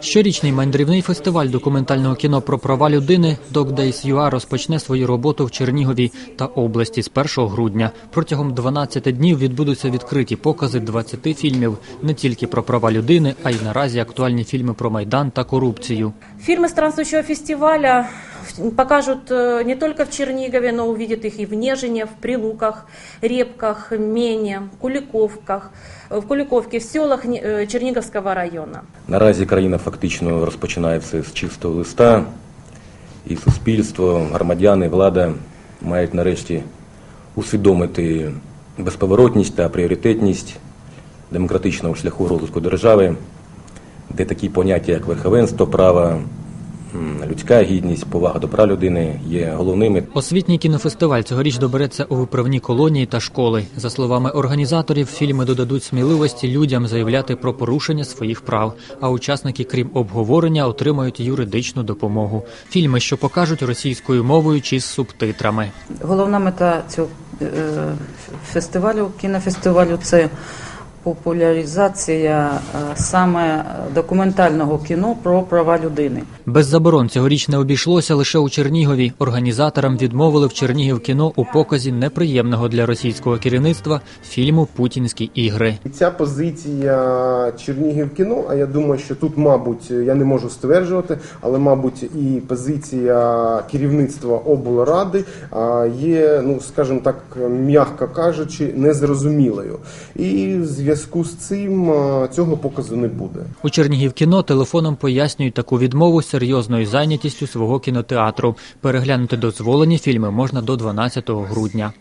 Щорічний мандрівний фестиваль документального кіно про права людини Dog Days UA розпочне свою роботу в Чернігові та області з 1 грудня. Протягом 12 днів відбудуться відкриті покази 20 фільмів не тільки про права людини, а й наразі актуальні фільми про майдан та корупцію. Фильмы странствующего фестиваля покажут э, не только в Чернигове, но увидят их и в Нежине, в Прилуках, Репках, Мене, Куликовках, э, в Куликовке, в селах Не- э, Черниговского района. Наразі країна фактично розпочинає все з чистого листа, і суспільство, громадяни, влада мають нарешті усвідомити безповоротність та пріоритетність демократичного шляху розвитку держави, де такі поняття, як верховенство права, людська гідність, повага до прав людини є головними Освітній кінофестиваль цьогоріч добереться у виправні колонії та школи. За словами організаторів, фільми додадуть сміливості людям заявляти про порушення своїх прав. А учасники, крім обговорення, отримають юридичну допомогу. Фільми, що покажуть російською мовою чи з субтитрами. Головна мета цього е, фестивалю, кінофестивалю це популяризація е, саме документального кіно про права людини. Без заборон цьогоріч не обійшлося лише у Чернігові. Організаторам відмовили в Чернігів кіно у показі неприємного для російського керівництва фільму Путінські ігри. І ця позиція Чернігів кіно, а я думаю, що тут, мабуть, я не можу стверджувати, але, мабуть, і позиція керівництва облради є, ну скажімо так, м'яко кажучи, незрозумілою. І в зв'язку з цим цього показу не буде. У Чернігів кіно телефоном пояснюють таку відмову серйозною зайнятістю свого кінотеатру. Переглянути дозволені фільми можна до 12 грудня.